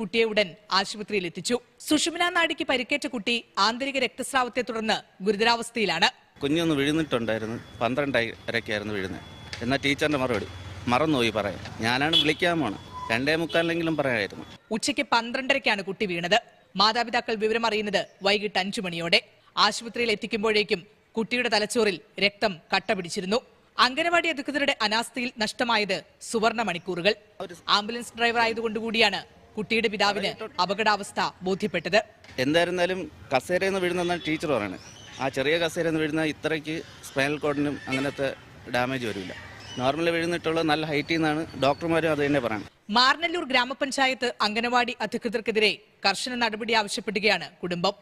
കുട്ടിയെ ഉടൻ ആശുപത്രിയിൽ എത്തിച്ചു. സുഷുമന നാടിക്ക് പരിക്കേറ്റ കുട്ടി ആന്തരിക രക്തസ്രാവത്തെ തുടർന്ന് ഗുരുതരാവസ്ഥയിലാണ്. കുഞ്ഞൊന്ന് വീഴുന്നിട്ടുണ്ടായിരുന്നു. പന്ത്രണ്ടരക്കായിരുന്നു വീഴുന്നത്. എന്നാൽ ടീച്ചറിന്റെ മറുപടി? മറന്നുപോയി പറയാം ഞാനാണ് വിളിക്കാൻ പോണം രണ്ടേ മുക്കാലെങ്കിലും പറയാമായിരുന്നു. ഉച്ചയ്ക്ക് പന്ത്രണ്ടരക്കാണ് കുട്ടി വീണത്. മാതാപിതാക്കൾ വിവരം അറിയുന്നത് വൈകിട്ട് അഞ്ചു മണിയോടെ. ആശുപത്രിയിൽ എത്തിക്കുമ്പോഴേക്കും കുട്ടിയുടെ തലച്ചോറിൽ രക്തം കട്ട പിടിച്ചിരുന്നു അംഗനവാടി അധികൃതരുടെ അനാസ്ഥയിൽ നഷ്ടമായത് സുവർണ മണിക്കൂറുകൾ. ആംബുലൻസ് ഡ്രൈവർ ആയതുകൊണ്ടുകൂടിയാണ് കുട്ടിയുടെ പിതാവിന് അപകടാവസ്ഥ ബോധ്യപ്പെട്ടത്. എന്തായിരുന്നാലും കസേരയിൽ നിന്ന് വീഴുന്നെന്നാണ് ടീച്ചർ പറയുന്നത് ആ ചെറിയ കസേരയിൽ നിന്ന് വീഴുന്ന ഇത്രയ്ക്ക് സ്പൈനൽ കോഡിനും അങ്ങനത്തെ ഡാമേജ് വരില്ല നോർമലി വീഴുന്നിട്ടുള്ള നല്ല ഹൈറ്റിൽ നിന്നാണ് ഡോക്ടർമാരും അത് തന്നെ പറയുന്നത് മാർനല്ലൂർ ഗ്രാമപഞ്ചായത്ത് അംഗനവാടി അധികൃതർക്കെതിരെ കർശന നടപടി ആവശ്യപ്പെടുകയാണ് കുടുംബം.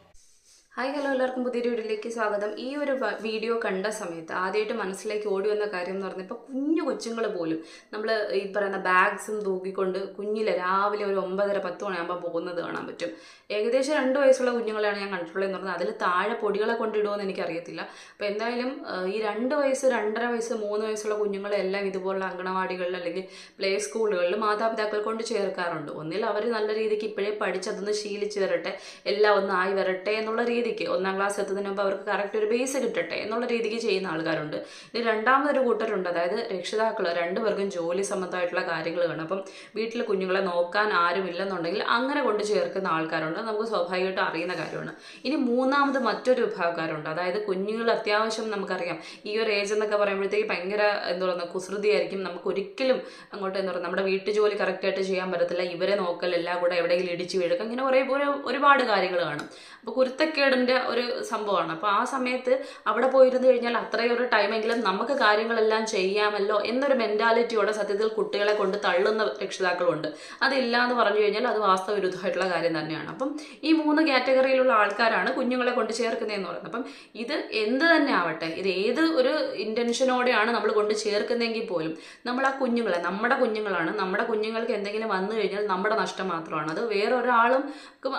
ഹായ് ഹലോ എല്ലാവർക്കും പുതിയൊരു വീഡിയോയിലേക്ക് സ്വാഗതം. ഈ ഒരു വീഡിയോ കണ്ട സമയത്ത് ആദ്യമായിട്ട് മനസ്സിലേക്ക് ഓടി വന്ന കാര്യം എന്ന് പറഞ്ഞാൽ ഇപ്പോൾ കുഞ്ഞു കൊച്ചുങ്ങൾ പോലും നമ്മൾ ഈ പറയുന്ന ബാഗ്സും തൂക്കിക്കൊണ്ട് കുഞ്ഞിലെ രാവിലെ ഒരു ഒമ്പതര പത്ത് മണിയാകുമ്പോൾ പോകുന്നത് കാണാൻ പറ്റും. ഏകദേശം രണ്ട് വയസ്സുള്ള കുഞ്ഞുങ്ങളെയാണ് ഞാൻ കണ്ടിട്ടുള്ളത് എന്ന് പറഞ്ഞാൽ അതിൽ താഴെ പൊടികളെ കൊണ്ടിടുമോ എന്ന് എനിക്കറിയത്തില്ല. അപ്പോൾ എന്തായാലും ഈ രണ്ട് വയസ്സ് രണ്ടര വയസ്സ് മൂന്ന് വയസ്സുള്ള കുഞ്ഞുങ്ങളെല്ലാം ഇതുപോലുള്ള അങ്കണവാടികളിൽ അല്ലെങ്കിൽ പ്ലേ സ്കൂളുകളിൽ മാതാപിതാക്കൾ കൊണ്ട് ചേർക്കാറുണ്ട്. ഒന്നിൽ അവർ നല്ല രീതിക്ക് ഇപ്പോഴേ പഠിച്ചതൊന്ന് ശീലിച്ച് വരട്ടെ എല്ലാം ഒന്നായി വരട്ടെ എന്നുള്ള രീതിക്ക് ഒന്നാം ക്ലാസ് എത്തുന്നതിന് മുമ്പ് അവർക്ക് കറക്റ്റ് ഒരു ബേസ് കിട്ടട്ടെ എന്നുള്ള രീതിക്ക് ചെയ്യുന്ന ആൾക്കാരുണ്ട്. ഇനി രണ്ടാമതൊരു കൂട്ടരുണ്ട്. അതായത് രക്ഷിതാക്കൾ രണ്ടുപേർക്കും ജോലി സംബന്ധമായിട്ടുള്ള കാര്യങ്ങൾ കാണും അപ്പം വീട്ടിൽ കുഞ്ഞുങ്ങളെ നോക്കാൻ ആരുമില്ലെന്നുണ്ടെങ്കിൽ അങ്ങനെ കൊണ്ട് ചേർക്കുന്ന ആൾക്കാരുണ്ട്. നമുക്ക് സ്വാഭാവികമായിട്ടും അറിയുന്ന കാര്യമാണ്. ഇനി മൂന്നാമത് മറ്റൊരു വിഭാഗക്കാരുണ്ട്. അതായത് കുഞ്ഞുങ്ങൾ അത്യാവശ്യം നമുക്കറിയാം. ഈ ഒരു ഏജ് എന്നൊക്കെ പറയുമ്പോഴത്തേക്ക് ഭയങ്കര എന്താ പറയുക കുസൃതിയായിരിക്കും. നമുക്ക് ഒരിക്കലും അങ്ങോട്ട് എന്താ പറയുക നമ്മുടെ വീട്ടു ജോലി കറക്റ്റായിട്ട് ചെയ്യാൻ പറ്റത്തില്ല. ഇവരെ നോക്കൽ എല്ലാം കൂടെ എവിടെയെങ്കിലും ഇടിച്ചു വീഴുക ഇങ്ങനെ കുറേ ഒരു ഒരുപാട് കാര്യങ്ങൾ കാണും. അപ്പോൾ കുരുത്തക്കേടിന്റെ ഒരു സംഭവമാണ്. അപ്പോൾ ആ സമയത്ത് അവിടെ പോയിരുന്നു കഴിഞ്ഞാൽ അത്രയും ഒരു ടൈമെങ്കിലും നമുക്ക് കാര്യങ്ങളെല്ലാം ചെയ്യാമല്ലോ എന്നൊരു മെന്റാലിറ്റിയോടെ സത്യത്തിൽ കുട്ടികളെ കൊണ്ട് തള്ളുന്ന രക്ഷിതാക്കളുണ്ട്. അതില്ല എന്ന് പറഞ്ഞു കഴിഞ്ഞാൽ അത് വാസ്തവവിരുദ്ധമായിട്ടുള്ള കാര്യം തന്നെയാണ്. അപ്പം ഈ മൂന്ന് കാറ്റഗറിയിലുള്ള ആൾക്കാരാണ് കുഞ്ഞുങ്ങളെ കൊണ്ട് ചേർക്കുന്നതെന്ന് പറയുന്നത്. അപ്പം ഇത് എന്ത് തന്നെ ആവട്ടെ ഇത് ഏത് ഒരു ഇന്റൻഷനോടെയാണ് നമ്മൾ കൊണ്ട് ചേർക്കുന്നതെങ്കിൽ പോലും നമ്മൾ ആ കുഞ്ഞുങ്ങളെ നമ്മുടെ കുഞ്ഞുങ്ങളാണ് നമ്മുടെ കുഞ്ഞുങ്ങൾക്ക് എന്തെങ്കിലും വന്നു കഴിഞ്ഞാൽ നമ്മുടെ നഷ്ടം മാത്രമാണ്. അത് വേറൊരാളും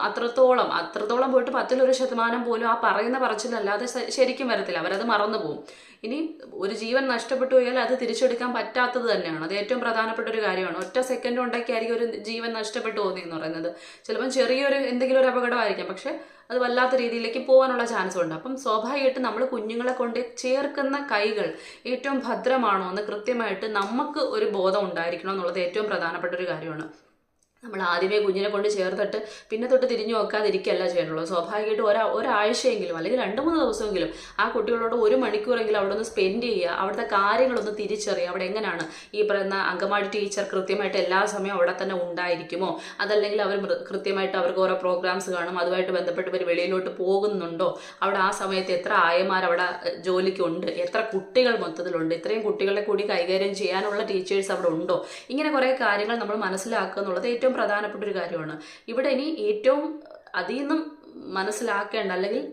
അത്രത്തോളം അത്രത്തോളം പോയിട്ട് പത്തിലൊരു ശതമാനം പോലും ആ പറയുന്ന പറച്ചിലല്ലാതെ ശരിക്കും വരത്തില്ല. അവരത് മറന്നു പോകും ഇനി ഒരു ജീവൻ നഷ്ടപ്പെട്ടു പോയാൽ അത് തിരിച്ചെടുക്കാൻ പറ്റാത്തത് തന്നെയാണ്. അത് ഏറ്റവും പ്രധാനപ്പെട്ട ഒരു കാര്യമാണ്. ഒറ്റ സെക്കൻഡ് ഉണ്ടാക്കിയായിരിക്കും ഒരു ജീവൻ നഷ്ടപ്പെട്ടു പോകുന്നത് എന്ന് പറയുന്നത്. ചിലപ്പം ചെറിയൊരു എന്തെങ്കിലും ഒരു അപകടമായിരിക്കാം. പക്ഷെ അത് വല്ലാത്ത രീതിയിലേക്ക് പോകാനുള്ള ചാൻസ് ഉണ്ട്. അപ്പം സ്വാഭാവികമായിട്ട് നമ്മൾ കുഞ്ഞുങ്ങളെ കൊണ്ട് ചേർക്കുന്ന കൈകൾ ഏറ്റവും ഭദ്രമാണോ എന്ന് കൃത്യമായിട്ട് നമുക്ക് ഒരു ബോധം ഉണ്ടായിരിക്കണം എന്നുള്ളത് ഏറ്റവും പ്രധാനപ്പെട്ട ഒരു കാര്യമാണ്. നമ്മൾ ആദ്യമേ കുഞ്ഞിനെ കൊണ്ട് ചേർത്തിട്ട് പിന്നെ തൊട്ട് തിരിഞ്ഞു നോക്കാതിരിക്കുകയല്ല ചെയ്യണുള്ളൂ സ്വാഭാവികമായിട്ട് ഒരാ ഒരാഴ്ചയെങ്കിലും അല്ലെങ്കിൽ രണ്ട് മൂന്ന് ദിവസമെങ്കിലും ആ കുട്ടികളോട് ഒരു മണിക്കൂറെങ്കിലും അവിടെ ഒന്ന് സ്പെൻഡ് ചെയ്യുക. അവിടുത്തെ കാര്യങ്ങളൊന്ന് തിരിച്ചറിയുക. അവിടെ എങ്ങനെയാണ് ഈ പറയുന്ന അങ്കമാടി ടീച്ചർ കൃത്യമായിട്ട് എല്ലാ സമയം അവിടെ തന്നെ ഉണ്ടായിരിക്കുമോ? അതല്ലെങ്കിൽ അവർ കൃത്യമായിട്ട് അവർക്ക് ഓരോ പ്രോഗ്രാംസ് കാണും. അതുമായിട്ട് ബന്ധപ്പെട്ട് ഇവർ വെളിയിലോട്ട് പോകുന്നുണ്ടോ? അവിടെ ആ സമയത്ത് എത്ര ആയമാർ അവിടെ ജോലിക്കുണ്ട്? എത്ര കുട്ടികൾ മൊത്തത്തിലുണ്ട്? ഇത്രയും കുട്ടികളെ കൂടി കൈകാര്യം ചെയ്യാനുള്ള ടീച്ചേഴ്സ് അവിടെ ഉണ്ടോ? ഇങ്ങനെ കുറേ കാര്യങ്ങൾ നമ്മൾ മനസ്സിലാക്കുക എന്നുള്ളത് ഏറ്റവും പ്രധാനപ്പെട്ട ഒരു കാര്യമാണ്. ഇവിടെ ഇനി ഏറ്റവും അതിൽ നിന്നും മനസ്സിലാക്കേണ്ട അല്ലെങ്കിൽ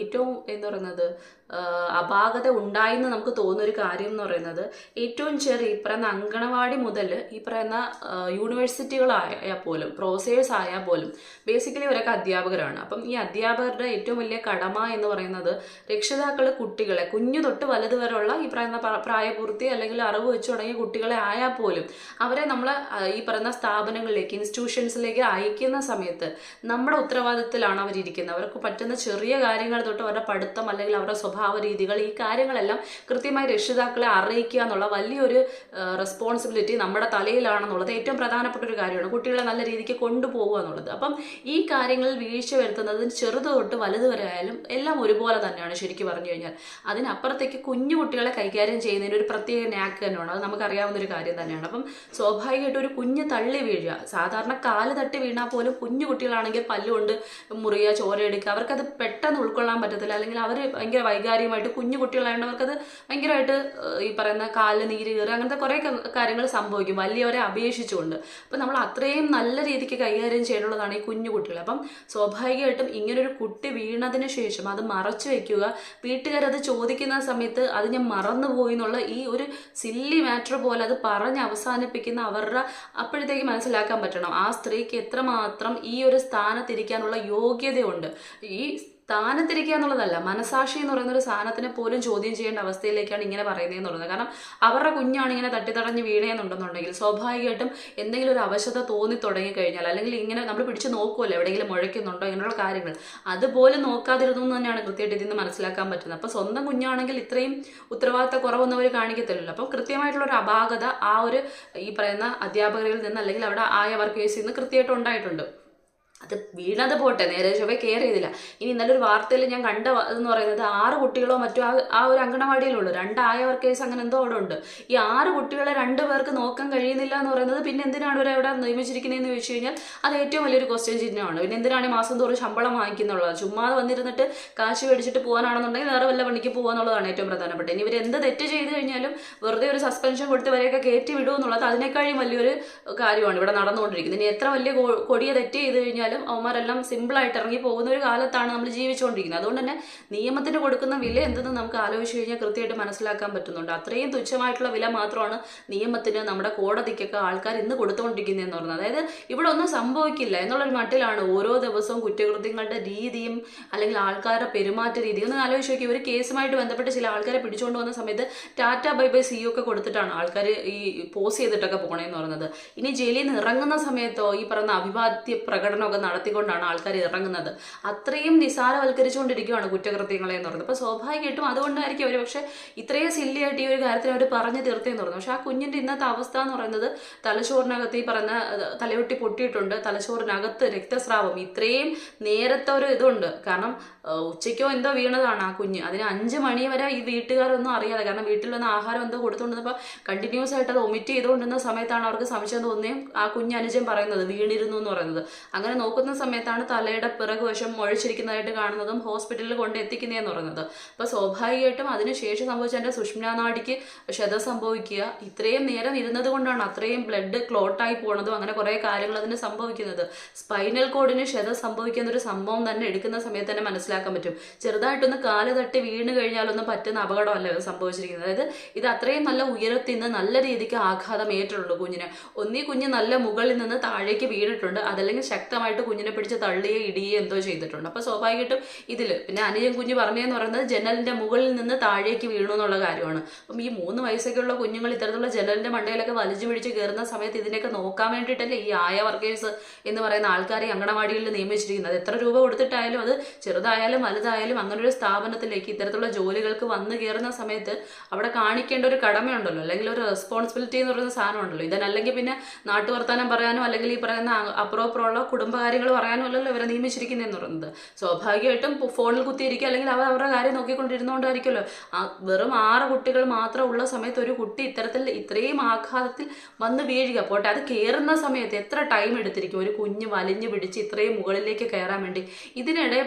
ഏറ്റവും എന്ന് പറയുന്നത് അപാകത ഉണ്ടായെന്ന് നമുക്ക് തോന്നുന്ന ഒരു കാര്യം എന്ന് പറയുന്നത് ഏറ്റവും ചെറിയ ഈ പറയുന്ന അങ്കണവാടി മുതൽ ഈ പറയുന്ന യൂണിവേഴ്സിറ്റികളായാൽ പോലും പ്രോസേഴ്സ് ആയാൽ പോലും ബേസിക്കലി ഇവരൊക്കെ അധ്യാപകരാണ്. അപ്പം ഈ അധ്യാപകരുടെ ഏറ്റവും വലിയ കടമ എന്ന് പറയുന്നത് രക്ഷിതാക്കൾ കുട്ടികളെ കുഞ്ഞു തൊട്ട് വലുത് വരെയുള്ള ഈ പറയുന്ന പ്രായപൂർത്തി അല്ലെങ്കിൽ അറിവ് വെച്ച് തുടങ്ങിയ കുട്ടികളെ ആയാൽ പോലും അവരെ നമ്മൾ ഈ പറയുന്ന സ്ഥാപനങ്ങളിലേക്ക് ഇൻസ്റ്റിറ്റ്യൂഷൻസിലേക്ക് അയക്കുന്ന സമയത്ത് നമ്മുടെ ഉത്തരവാദിത്തത്തിലാണ് അവരിയ്ക്കുന്നത് അവർക്ക് പറ്റുന്ന ചെറിയ കാര്യങ്ങൾ തൊട്ട് അവരുടെ പഠിത്തം അല്ലെങ്കിൽ അവരുടെ സ്വഭാവ രീതികൾ ഈ കാര്യങ്ങളെല്ലാം കൃത്യമായി രക്ഷിതാക്കളെ അറിയിക്കുക എന്നുള്ള വലിയൊരു റെസ്പോൺസിബിലിറ്റി നമ്മുടെ തലയിലാണെന്നുള്ളത് ഏറ്റവും പ്രധാനപ്പെട്ട ഒരു കാര്യമാണ്. കുട്ടികളെ നല്ല രീതിക്ക് കൊണ്ടുപോകുക എന്നുള്ളത്. അപ്പം ഈ കാര്യങ്ങളിൽ വീഴ്ച വരുത്തുന്നതിന് ചെറുത് തൊട്ട് വലുത് വരെ ആയാലും എല്ലാം ഒരുപോലെ തന്നെയാണ് ശരിക്കും പറഞ്ഞു കഴിഞ്ഞാൽ. അതിനപ്പുറത്തേക്ക് കുഞ്ഞു കുട്ടികളെ കൈകാര്യം ചെയ്യുന്നതിന് ഒരു പ്രത്യേക നാക്ക് തന്നെയാണ്. അത് നമുക്കറിയാവുന്ന ഒരു കാര്യം തന്നെയാണ്. അപ്പം സ്വാഭാവികമായിട്ട് ഒരു കുഞ്ഞ് തള്ളി വീഴുക സാധാരണ കാൽ തട്ടി വീണാൽ പോലും കുഞ്ഞു കുട്ടികളാണെങ്കിൽ പല്ലുകൊണ്ട് മുറിയുക ചോരയെടുക്കുക അവർക്കത് പെട്ടെന്ന് ഉൾക്കൊള്ളാൻ പറ്റത്തില്ല. അല്ലെങ്കിൽ അവർ ഭയങ്കര വൈകാരികമായിട്ട് കുഞ്ഞു കുട്ടികളായതുകൊണ്ട് അവർക്കത് ഭയങ്കരമായിട്ട് ഈ പറയുന്ന കാലിൽ നീര് കയറുക അങ്ങനത്തെ കുറേ കാര്യങ്ങൾ സംഭവിക്കും. വലിയവരെ അപേക്ഷിച്ചുകൊണ്ട്. അപ്പം നമ്മൾ അത്രയും നല്ല രീതിക്ക് കൈകാര്യം ചെയ്യാനുള്ളതാണ് ഈ കുഞ്ഞു കുട്ടികൾ അപ്പം സ്വാഭാവികമായിട്ടും ഇങ്ങനൊരു കുട്ടി വീണതിന് ശേഷം അത് മറച്ചു വെക്കുക. വീട്ടുകാരത് ചോദിക്കുന്ന സമയത്ത് അത് ഞാൻ മറന്നുപോയി എന്നുള്ള ഈ ഒരു സില്ലി മാറ്റർ പോലെ അത് പറഞ്ഞ് അവസാനിപ്പിക്കുന്ന അവരുടെ അപ്പോഴത്തേക്ക് മനസ്സിലാക്കാൻ പറ്റണം. ആ സ്ത്രീക്ക് എത്രമാത്രം ഈ ഒരു സ്ഥാനത്തിരിക്കാനുള്ള യോഗ്യതയുണ്ട്. ഈ സ്ഥാനത്തിരിക്കുക എന്നുള്ളതല്ല. മനസാക്ഷി എന്ന് പറയുന്ന ഒരു സാധനത്തിനെ പോലും ചോദ്യം ചെയ്യേണ്ട അവസ്ഥയിലേക്കാണ് ഇങ്ങനെ പറയുന്നതെന്ന് പറയുന്നത് കാരണം അവരുടെ കുഞ്ഞാണ് ഇങ്ങനെ തട്ടിത്തടഞ്ഞ് വീണേന്നുണ്ടെന്നുണ്ടെങ്കിൽ സ്വാഭാവികമായിട്ടും എന്തെങ്കിലും ഒരു അവശത തോന്നി തുടങ്ങി കഴിഞ്ഞാൽ അല്ലെങ്കിൽ ഇങ്ങനെ നമ്മൾ പിടിച്ച് നോക്കുമല്ലോ എവിടെയെങ്കിലും മുഴക്കുന്നുണ്ടോ ഇങ്ങനെയുള്ള കാര്യങ്ങൾ. അതുപോലെ നോക്കാതിരുന്നു എന്ന് തന്നെയാണ് കൃത്യമായിട്ട് ഇതിൽ മനസ്സിലാക്കാൻ പറ്റുന്നത്. അപ്പോൾ സ്വന്തം കുഞ്ഞാണെങ്കിൽ ഇത്രയും ഉത്തരവാദിത്ത കുറവൊന്നും അവർ കാണിക്കത്തില്ലല്ലോ. അപ്പം കൃത്യമായിട്ടുള്ള ഒരു അപാകത ആ ഒരു ഈ പറയുന്ന അധ്യാപകരിൽ നിന്ന് അല്ലെങ്കിൽ അവിടെ ആയ വർക്കേഴ്സിൽ നിന്ന് കൃത്യമായിട്ട് ഉണ്ടായിട്ടുണ്ട്. അത് വീണത് പോട്ടെ നേരെ ചൊവ്വേ കെയർ ചെയ്തില്ല. ഇനി ഇന്നലെ ഒരു വാർത്തയിൽ ഞാൻ കണ്ട എന്ന് പറയുന്നത് ആറ് കുട്ടികളോ മറ്റോ ആ ഒരു അങ്കണവാടിയിലുള്ളൂ. രണ്ട് ആയ വർക്കേഴ്സ് അങ്ങനെ എന്തോ അവിടെ ഉണ്ട്. ഈ ആറ് കുട്ടികളെ രണ്ട് പേർക്ക് നോക്കാൻ കഴിയുന്നില്ല എന്ന് പറയുന്നത് പിന്നെ എന്തിനാണ് അവർ അവിടെ നിയമിച്ചിരിക്കുന്നതെന്ന് ചോദിച്ചു കഴിഞ്ഞാൽ അത് ഏറ്റവും വലിയൊരു ക്വസ്റ്റ്യൻ ചിഹ്നമാണ്. പിന്നെ എന്തിനാണ് മാസം തോറും ശമ്പളം വാങ്ങിക്കുന്നുള്ളത്? ചുമ്മാതെ വന്നിരുന്നിട്ട് കാശ് മേടിച്ചിട്ട് പോകാനാണെന്നുണ്ടെങ്കിൽ വേറെ വല്ല പണിക്ക് പോകാന്നുള്ളതാണ് ഏറ്റവും പ്രധാനപ്പെട്ട ഇനി ഇവർ എന്ത് തെറ്റ് ചെയ്ത് കഴിഞ്ഞാലും വെറുതെ ഒരു സസ്പെൻഷൻ കൊടുത്ത് ഇവരെയൊക്കെ കയറ്റി വിടുമെന്നുള്ളത് അതിനേക്കാളും വലിയൊരു കാര്യമാണ് ഇവിടെ നടന്നുകൊണ്ടിരിക്കുന്നത്. ഇനി എത്ര വലിയ കൊടിയെ തെറ്റ് ചെയ്ത് കഴിഞ്ഞാലും അവന്മാരെല്ലാം സിമ്പിളായിട്ട് ഇറങ്ങി പോകുന്ന ഒരു കാലത്താണ് നമ്മൾ ജീവിച്ചുകൊണ്ടിരിക്കുന്നത്. അതുകൊണ്ട് തന്നെ നിയമത്തിന് കൊടുക്കുന്ന വില എന്തെന്ന് നമുക്ക് ആലോചിച്ച് കഴിഞ്ഞാൽ കൃത്യമായിട്ട് മനസ്സിലാക്കാൻ പറ്റുന്നുണ്ട്. അത്രയും തുച്ഛമായിട്ടുള്ള വില മാത്രമാണ് നിയമത്തിന് നമ്മുടെ കോടതിക്കൊക്കെ ആൾക്കാർ ഇന്ന് കൊടുത്തുകൊണ്ടിരിക്കുന്നതെന്ന് പറഞ്ഞത് അതായത് ഇവിടെ ഒന്നും സംഭവിക്കില്ല. എന്നുള്ളൊരു മട്ടിലാണ് ഓരോ ദിവസവും കുറ്റകൃത്യങ്ങളുടെ രീതിയും അല്ലെങ്കിൽ ആൾക്കാരുടെ പെരുമാറ്റ രീതിയും. ഒന്ന് ആലോചിച്ച് നോക്കി ഒരു കേസുമായിട്ട് ബന്ധപ്പെട്ട് ചില ആൾക്കാരെ പിടിച്ചുകൊണ്ട് വന്ന സമയത്ത് ടാറ്റ ബൈ ബൈ സി ഒക്കെ കൊടുത്തിട്ടാണ് ആൾക്കാർ ഈ പോസ് ചെയ്തിട്ടൊക്കെ പോണേന്ന് പറയുന്നത്. ഇനി ജയിലിൽ നിന്ന് ഇറങ്ങുന്ന സമയത്തോ ഈ പറയുന്ന അഭിവാദ്യ പ്രകടനമൊക്കെ നടത്തിക്കൊണ്ടാണ് ആൾക്കാർ ഇറങ്ങുന്നത്. അത്രയും നിസാരവൽക്കരിച്ചുകൊണ്ടിരിക്കുകയാണ് കുറ്റകൃത്യങ്ങളെ എന്ന് പറയുന്നത്. അപ്പോൾ സ്വാഭാവികമായിട്ടും അതുകൊണ്ടായിരിക്കും അവർ പക്ഷേ ഇത്രയും സില്ലിയായിട്ട് ഈ ഒരു കാര്യത്തിൽ അവർ പറഞ്ഞു തീർത്തേന്ന് പറഞ്ഞു പക്ഷേ ആ കുഞ്ഞിന്റെ ഇന്നത്തെ അവസ്ഥ എന്ന് പറയുന്നത് തലച്ചോറിനകത്ത് ഈ പറഞ്ഞ തലയൊട്ടി പൊട്ടിയിട്ടുണ്ട്. തലച്ചോറിനകത്ത് രക്തസ്രാവം. ഇത്രയും നേരത്തെ ഒരു ഇതുണ്ട്. കാരണം ഉച്ചയ്ക്കോ എന്തോ വീണതാണ് ആ കുഞ്ഞ്. അതിന് അഞ്ച് മണി വരെ ഈ വീട്ടുകാരൊന്നും അറിയാതെ കാരണം വീട്ടിൽ വന്ന ആഹാരം എന്തോ കൊടുത്തുകൊണ്ടിരുന്നപ്പോൾ കണ്ടിന്യൂസ് ആയിട്ട് അത് ഒമിറ്റ് ചെയ്തുകൊണ്ടിരുന്ന സമയത്താണ് അവർക്ക് സംശയം തോന്നുകയും ആ കുഞ്ഞ് അനുജൻ പറയുന്നത് വീണിരുന്നു എന്ന് പറയുന്നത്. അങ്ങനെ നോക്കുന്ന സമയത്താണ് തലയുടെ പിറകുവശം മുഴച്ചിരിക്കുന്നതായിട്ട് കാണുന്നതും ഹോസ്പിറ്റലിൽ കൊണ്ട് എത്തിക്കുന്നതെന്ന് പറയുന്നത്. അപ്പോൾ സ്വാഭാവികമായിട്ടും അതിനുശേഷം സംഭവിച്ച എന്റെ സുഷ്മനാടിക്ക് ക്ഷത സംഭവിക്കുക. ഇത്രയും നേരം ഇരുന്നത് കൊണ്ടാണ് അത്രയും ബ്ലഡ് ക്ലോട്ടായി പോണതും അങ്ങനെ കുറേ കാര്യങ്ങൾ അതിന് സംഭവിക്കുന്നത്. സ്പൈനൽ കോഡിന് ക്ഷത സംഭവിക്കുന്ന ഒരു സംഭവം തന്നെ എടുക്കുന്ന സമയത്ത് തന്നെ മനസ്സിലാക്കാൻ പറ്റും. ചെറുതായിട്ടൊന്ന് കാൽ തട്ടി വീണ് കഴിഞ്ഞാലൊന്നും പറ്റുന്ന അപകടമല്ല സംഭവിച്ചിരിക്കുന്നത്. അതായത് ഇത് അത്രയും നല്ല ഉയരത്തിൽ നിന്ന് നല്ല രീതിക്ക് ആഘാതം ഏറ്റുള്ളൂ കുഞ്ഞിന്. ഒന്നീ കുഞ്ഞ് നല്ല മുകളിൽ നിന്ന് താഴേക്ക് വീണിട്ടുണ്ട്. അതല്ലെങ്കിൽ ശക്തമായിട്ട് കുഞ്ഞിനെ പിടിച്ച് തള്ളിയോ ഇടിയേ എന്തോ ചെയ്തിട്ടുണ്ട്. അപ്പോൾ സ്വാഭാവികമായിട്ടും ഇതിൽ പിന്നെ അനുജൻ കുഞ്ഞ് പറഞ്ഞതെന്ന് പറയുന്നത് ജനലിന്റെ മുകളിൽ നിന്ന് താഴേക്ക് വീണു എന്നുള്ള കാര്യമാണ്. അപ്പം ഈ മൂന്ന് വയസ്സൊക്കെയുള്ള കുഞ്ഞുങ്ങൾ ഇത്തരത്തിലുള്ള ജനലിന്റെ മണ്ടയിലൊക്കെ വലിച്ചു പിടിച്ച് കയറുന്ന സമയത്ത് ഇതിനൊക്കെ നോക്കാൻ വേണ്ടിയിട്ടല്ലേ ഈ ആയ വർക്കേഴ്സ് എന്ന് പറയുന്ന ആൾക്കാരെ അങ്കണവാടിയിൽ നിയമിച്ചിരിക്കുന്നത്. എത്ര രൂപ കൊടുത്തിട്ടായാലും അത് ചെറുതായാലും വലുതായാലും അങ്ങനെ ഒരു സ്ഥാപനത്തിലേക്ക് ഇത്തരത്തിലുള്ള ജോലികൾക്ക് വന്നു കയറുന്ന സമയത്ത് അവിടെ കാണിക്കേണ്ട ഒരു കടമയുണ്ടല്ലോ. അല്ലെങ്കിൽ ഒരു റെസ്പോൺസിബിലിറ്റി എന്ന് പറയുന്ന സാധനം ഉണ്ടല്ലോ ഇതിനല്ലെങ്കിൽ പിന്നെ നാട്ടുവർത്താനം പറയാനോ അല്ലെങ്കിൽ ഈ പറയുന്ന അപ്പുറം അപ്പുറമുള്ള കുടുംബകാര്യങ്ങൾ പറയാനും അല്ലല്ലോ ഇവരെ നിയമിച്ചിരിക്കുന്നതെന്ന് പറയുന്നത്. സ്വാഭാവികമായിട്ടും ഫോണിൽ കുത്തിയിരിക്കുക അല്ലെങ്കിൽ അവർ അവരുടെ കാര്യം നോക്കിക്കൊണ്ടിരുന്നുകൊണ്ടായിരിക്കുമല്ലോ വെറും ആറ് കുട്ടികൾ മാത്രം ഉള്ള സമയത്ത് ഒരു കുട്ടി ഇത്തരത്തിൽ ഇത്രയും ആഘാതത്തിൽ വന്ന് വീഴുക. പോട്ടെ അത് കയറുന്ന സമയത്ത് എത്ര ടൈം എടുത്തിരിക്കും? ഒരു കുഞ്ഞ് വലിഞ്ഞു പിടിച്ച് ഇത്രയും മുകളിലേക്ക് കയറാൻ വേണ്ടി. ഇതിനിടെ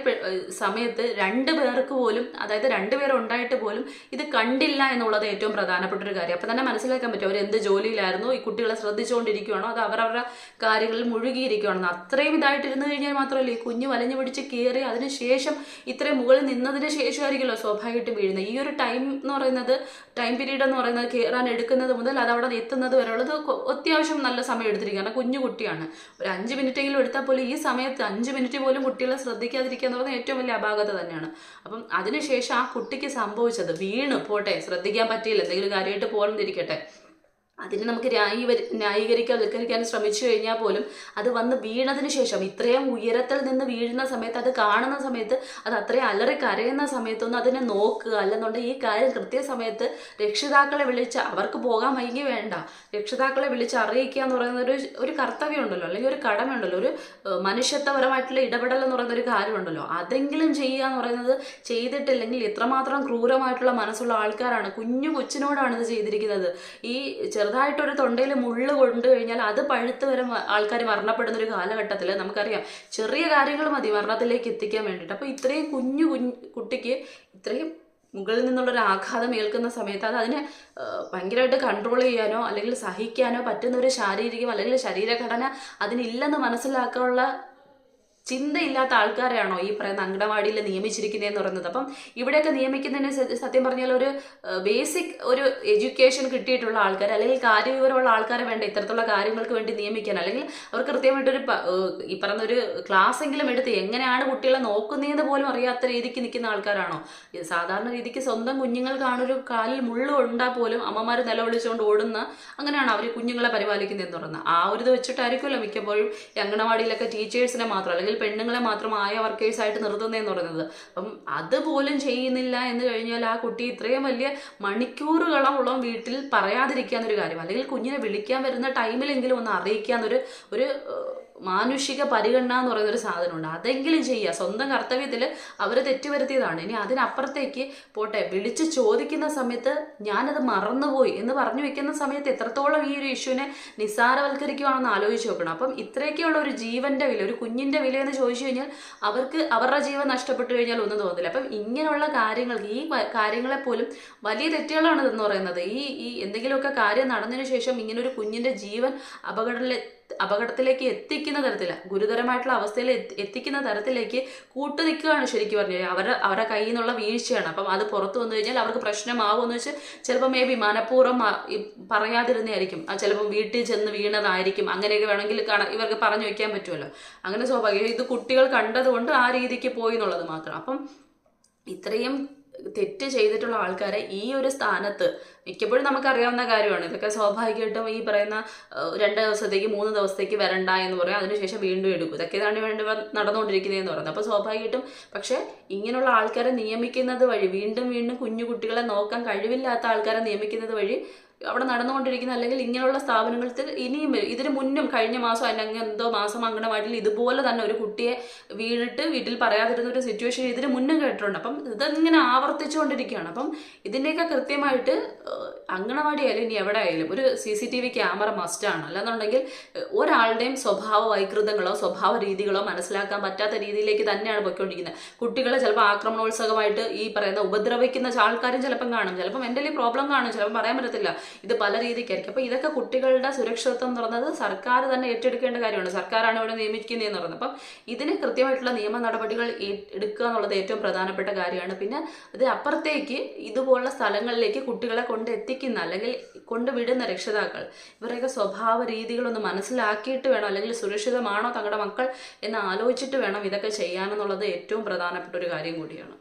സമയത്ത് രണ്ട് പേർക്ക് പോലും അതായത് രണ്ട് ഉണ്ടായിട്ട് പോലും ഇത് കണ്ടില്ല എന്നുള്ളത് ഏറ്റവും പ്രധാനപ്പെട്ട ഒരു കാര്യം. അപ്പം തന്നെ മനസ്സിലാക്കാൻ പറ്റും അവർ എന്ത് ജോലിയിലായിരുന്നു? ഈ കുട്ടികളെ ശ്രദ്ധിച്ചുകൊണ്ടിരിക്കുകയാണോ അത് അവരവരുടെ കാര്യങ്ങളിൽ മുഴുകിയിരിക്കുകയാണെന്ന് അത്രയും ഇതായിട്ട് ഇരുന്ന് കഴിഞ്ഞാൽ മാത്രമല്ല ഈ കുഞ്ഞ് വലഞ്ഞു പിടിച്ച് കയറി അതിനുശേഷം ഇത്രയും മുകളിൽ നിന്നതിന് ശേഷമായിരിക്കുമല്ലോ സ്വാഭാവികമായിട്ടും വീഴുന്നത്. ഈ ഒരു ടൈം എന്ന് പറയുന്നത് ടൈം പീരീഡ് എന്ന് പറയുന്നത് കയറാൻ എടുക്കുന്നത് മുതൽ അത് അവിടെ എത്തുന്നത് വരെയുള്ളത് അത്യാവശ്യം നല്ല സമയം എടുത്തിരിക്കുക കാരണം കുഞ്ഞു കുട്ടിയാണ്. ഒരു അഞ്ച് മിനിറ്റെങ്കിലും എടുത്താൽ പോലും ഈ സമയത്ത് അഞ്ച് മിനിറ്റ് പോലും കുട്ടികളെ ശ്രദ്ധിക്കാതിരിക്കുക എന്ന് പറയുന്നത് ഏറ്റവും വലിയ അപാകത തന്നെയാണ്. അപ്പം അതിനുശേഷം ആ കുട്ടിക്ക് സംഭവിച്ചത് വീണ് പോട്ടെ ശ്രദ്ധിക്കാൻ പറ്റിയില്ല എന്തെങ്കിലും കാര്യമായിട്ട് പോകണമെന്നിരിക്കട്ടെ അതിന് നമുക്ക് ന്യായീകരി ന്യായീകരിക്കാൻ വിൽക്കരിക്കാൻ ശ്രമിച്ചു കഴിഞ്ഞാൽ പോലും അത് വന്ന് വീണതിന് ശേഷം ഇത്രയും ഉയരത്തിൽ നിന്ന് വീഴുന്ന സമയത്ത് അത് കാണുന്ന സമയത്ത് അത് അത്രയും അലറി കരയുന്ന സമയത്തൊന്നും അതിനെ നോക്കുക. അല്ലെന്നുണ്ടെങ്കിൽ ഈ കാര്യം കൃത്യസമയത്ത് രക്ഷിതാക്കളെ വിളിച്ച് അവർക്ക് പോകാൻ വൈകി വേണ്ട. രക്ഷിതാക്കളെ വിളിച്ച് അറിയിക്കുക എന്ന് പറയുന്ന ഒരു ഒരു കർത്തവ്യം ഉണ്ടല്ലോ അല്ലെങ്കിൽ ഒരു കടമയുണ്ടല്ലോ. ഒരു മനുഷ്യത്വപരമായിട്ടുള്ള ഇടപെടൽ എന്ന് പറയുന്ന ഒരു കാര്യമുണ്ടല്ലോ. അതെങ്കിലും ചെയ്യുക എന്ന് പറയുന്നത് ചെയ്തിട്ടില്ലെങ്കിൽ ഇത്രമാത്രം ക്രൂരമായിട്ടുള്ള മനസ്സുള്ള ആൾക്കാരാണ്. കുഞ്ഞു കൊച്ചിനോടാണ് ഇത് ചെയ്തിരിക്കുന്നത്. ഈ ചെറുതായിട്ടൊരു തൊണ്ടയിൽ മുള്ള് കൊണ്ടു കഴിഞ്ഞാൽ അത് പഴുത്ത് വരെ ആൾക്കാർ മരണപ്പെടുന്ന ഒരു കാലഘട്ടത്തിൽ നമുക്കറിയാം. ചെറിയ കാര്യങ്ങൾ മതി മരണത്തിലേക്ക് എത്തിക്കാൻ വേണ്ടിയിട്ട്. അപ്പോൾ ഇത്രയും കുഞ്ഞു കുഞ്ഞു കുട്ടിക്ക് ഇത്രയും മുകളിൽ നിന്നുള്ളൊരു ആഘാതം ഏൽക്കുന്ന സമയത്ത് അത് അതിനെ ഭയങ്കരമായിട്ട് കൺട്രോൾ ചെയ്യാനോ അല്ലെങ്കിൽ സഹിക്കാനോ പറ്റുന്ന ഒരു ശാരീരികം അല്ലെങ്കിൽ ശരീരഘടന അതിനില്ലെന്ന് മനസ്സിലാക്കാനുള്ള ചിന്തയില്ലാത്ത ആൾക്കാരെയാണോ ഈ പറയുന്ന അങ്കണവാടിയിൽ നിയമിച്ചിരിക്കുന്നതെന്ന് പറയുന്നത്? അപ്പം ഇവിടെയൊക്കെ നിയമിക്കുന്നതിന് സത്യം പറഞ്ഞാൽ ഒരു ബേസിക് ഒരു എഡ്യൂക്കേഷൻ കിട്ടിയിട്ടുള്ള ആൾക്കാർ അല്ലെങ്കിൽ കാര്യവിവരമുള്ള ആൾക്കാരെ വേണ്ട ഇത്തരത്തിലുള്ള കാര്യങ്ങൾക്ക് വേണ്ടി നിയമിക്കാൻ അല്ലെങ്കിൽ അവർ കൃത്യമായിട്ടൊരു ഈ പറഞ്ഞ ഒരു ക്ലാസ് എങ്കിലും എടുത്ത് എങ്ങനെയാണ് കുട്ടികളെ നോക്കുന്നതെന്ന് പോലും അറിയാത്ത രീതിക്ക് നിൽക്കുന്ന ആൾക്കാരാണോ? സാധാരണ രീതിക്ക് സ്വന്തം കുഞ്ഞുങ്ങൾക്കാണൊരു കാലിൽ മുള്ളു ഉണ്ടാ പോലും അമ്മമാർ നിലവിളിച്ചുകൊണ്ട് ഓടുന്ന അങ്ങനെയാണ് അവർ കുഞ്ഞുങ്ങളെ പരിപാലിക്കുന്നതെന്ന് പറയുന്നത്. ആ ഒരു ഇത് വെച്ചിട്ടായിരിക്കുമല്ലോ മിക്കപ്പോഴും അങ്കണവാടിയിലൊക്കെ ടീച്ചേഴ്സിനെ മാത്രം അല്ലെങ്കിൽ പെണ്ണുങ്ങളെ മാത്രം ആയ വർക്കേഴ്സ് ആയിട്ട് നിർത്തുന്നതെന്ന് പറയുന്നത്. അപ്പം അതുപോലും ചെയ്യുന്നില്ല എന്ന് കഴിഞ്ഞാൽ ആ കുട്ടി ഇത്രയും വലിയ മണിക്കൂറുകളോളം വീട്ടിൽ പറയാതിരിക്കാന്നൊരു കാര്യം. അല്ലെങ്കിൽ കുഞ്ഞിനെ വിളിക്കാൻ വരുന്ന ടൈമിലെങ്കിലും ഒന്ന് അറിയിക്കാന്നൊരു ഒരു ഏഹ്, മാനുഷിക പരിഗണന എന്ന് പറയുന്ന ഒരു സാധനമുണ്ട്. അതെങ്കിലും ചെയ്യുക. സ്വന്തം കർത്തവ്യത്തിൽ അവർ തെറ്റുവരുത്തിയതാണ്. ഇനി അതിനപ്പുറത്തേക്ക് പോട്ടെ വിളിച്ച് ചോദിക്കുന്ന സമയത്ത് ഞാനത് മറന്നുപോയി എന്ന് പറഞ്ഞു വെക്കുന്ന സമയത്ത് എത്രത്തോളം ഈ ഒരു ഇഷ്യൂവിനെ നിസ്സാരവൽക്കരിക്കുകയാണെന്ന് ആലോചിച്ച് നോക്കണം. അപ്പം ഇത്രയൊക്കെയുള്ള ഒരു ജീവന്റെ വില ഒരു കുഞ്ഞിന്റെ വില എന്ന് ചോദിച്ചു കഴിഞ്ഞാൽ അവർക്ക് അവരുടെ ജീവൻ നഷ്ടപ്പെട്ടു കഴിഞ്ഞാൽ ഒന്നും തോന്നില്ല അപ്പം ഇങ്ങനെയുള്ള കാര്യങ്ങൾ ഈ കാര്യങ്ങളെ പോലും വലിയ തെറ്റുകളാണ് ഇതെന്ന് പറയുന്നത്. ഈ ഈ എന്തെങ്കിലുമൊക്കെ കാര്യം നടന്നതിന് ശേഷം ഇങ്ങനൊരു ഒരു കുഞ്ഞിന്റെ ജീവൻ അപകടത്തിലെ അപകടത്തിലേക്ക് എത്തിക്കുന്ന തരത്തിൽ ഗുരുതരമായിട്ടുള്ള അവസ്ഥയിൽ എത്തിക്കുന്ന തരത്തിലേക്ക് കൂട്ടു നിൽക്കുകയാണ് ശരിക്കും പറഞ്ഞു അവരുടെ അവരുടെ കയ്യിൽ നിന്നുള്ള വീഴ്ചയാണ്. അപ്പം അത് പുറത്തു വന്നു കഴിഞ്ഞാൽ അവർക്ക് പ്രശ്നമാവുമെന്ന് വെച്ച് ചിലപ്പോൾ മേ ബി മനഃപൂർവം പറയാതിരുന്നതായിരിക്കും. ചിലപ്പോൾ വീട്ടിൽ ചെന്ന് വീണതായിരിക്കും. അങ്ങനെയൊക്കെ വേണമെങ്കിൽ കാണാൻ ഇവർക്ക് പറഞ്ഞു വെക്കാൻ പറ്റുമല്ലോ. അങ്ങനെ സ്വാഭാവികം. ഇത് കുട്ടികൾ കണ്ടതുകൊണ്ട് ആ രീതിക്ക് പോയി എന്നുള്ളത് മാത്രം. അപ്പം ഇത്രയും തെറ്റ് ചെയ്തിട്ടുള്ള ആൾക്കാരെ ഈ ഒരു സ്ഥാനത്ത് മിക്കപ്പോഴും നമുക്കറിയാവുന്ന കാര്യമാണ്. ഇതൊക്കെ സ്വാഭാവികമായിട്ടും ഈ പറയുന്ന രണ്ട് ദിവസത്തേക്ക് മൂന്ന് ദിവസത്തേക്ക് വരണ്ട എന്ന് പറയും. അതിനുശേഷം വീണ്ടും എടുക്കും. ഇതൊക്കെ ഇതാണ് വേണ്ടി നടന്നുകൊണ്ടിരിക്കുന്നത് എന്ന് പറയുന്നത്. അപ്പോൾ സ്വാഭാവികമായിട്ടും പക്ഷേ ഇങ്ങനെയുള്ള ആൾക്കാരെ നിയമിക്കുന്നത് വഴി വീണ്ടും വീണ്ടും കുഞ്ഞു കുട്ടികളെ നോക്കാൻ കഴിവില്ലാത്ത ആൾക്കാരെ നിയമിക്കുന്നത് വഴി അവിടെ നടന്നുകൊണ്ടിരിക്കുന്ന അല്ലെങ്കിൽ ഇങ്ങനെയുള്ള സ്ഥാപനങ്ങളിൽ ഇനിയും ഇതിന് മുന്നും കഴിഞ്ഞ മാസം അല്ലെങ്കിൽ എന്തോ മാസം അങ്കണവാടിയിൽ ഇതുപോലെ തന്നെ ഒരു കുട്ടിയെ വീണിട്ട് വീട്ടിൽ പറയാതിരുന്ന ഒരു സിറ്റുവേഷൻ ഇതിന് മുന്നും കേട്ടിട്ടുണ്ട്. അപ്പം ഇതിങ്ങനെ ആവർത്തിച്ചുകൊണ്ടിരിക്കുകയാണ്. അപ്പം ഇതിന്റെയൊക്കെ കൃത്യമായിട്ട് അങ്കണവാടി ആയാലും ഇനി എവിടെ ആയാലും ഒരു C C T V camera മസ്റ്റാണ് അല്ലാന്നുണ്ടെങ്കിൽ ഒരാളുടെയും സ്വഭാവ വൈകൃതങ്ങളോ സ്വഭാവ രീതികളോ മനസ്സിലാക്കാൻ പറ്റാത്ത രീതിയിലേക്ക് തന്നെയാണ് പോയിക്കൊണ്ടിരിക്കുന്നത്. കുട്ടികളെ ചിലപ്പോൾ ആക്രമണോത്സവമായിട്ട് ഈ പറയുന്ന ഉപദ്രവിക്കുന്ന ആൾക്കാരും ചിലപ്പം കാണും. ചിലപ്പോൾ മെന്റലി പ്രോബ്ലം കാണും. ചിലപ്പം പറയാൻ പറ്റത്തില്ല. ഇത് പല രീതിക്കായിരിക്കും. അപ്പോൾ ഇതൊക്കെ കുട്ടികളുടെ സുരക്ഷിതത്വം എന്ന് പറയുന്നത് സർക്കാർ തന്നെ ഏറ്റെടുക്കേണ്ട കാര്യമാണ്. സർക്കാരാണ് ഇവിടെ നിയമിക്കുന്നതെന്ന് പറയുന്നത്. അപ്പം ഇതിന് കൃത്യമായിട്ടുള്ള നിയമ നടപടികൾ എടുക്കുക എന്നുള്ളത് ഏറ്റവും പ്രധാനപ്പെട്ട കാര്യമാണ്. പിന്നെ ഇത് അപ്പുറത്തേക്ക് ഇതുപോലുള്ള സ്ഥലങ്ങളിലേക്ക് കുട്ടികളെ കൊണ്ട് എത്തിക്കുന്ന അല്ലെങ്കിൽ കൊണ്ടുവിടുന്ന രക്ഷിതാക്കൾ ഇവരുടെയൊക്കെ സ്വഭാവ രീതികളൊന്ന് മനസ്സിലാക്കിയിട്ട് വേണം അല്ലെങ്കിൽ സുരക്ഷിതമാണോ തങ്ങളുടെ മക്കൾ എന്ന് ആലോചിച്ചിട്ട് വേണം ഇതൊക്കെ ചെയ്യാനെന്നുള്ളത് ഏറ്റവും പ്രധാനപ്പെട്ട ഒരു കാര്യം കൂടിയാണ്.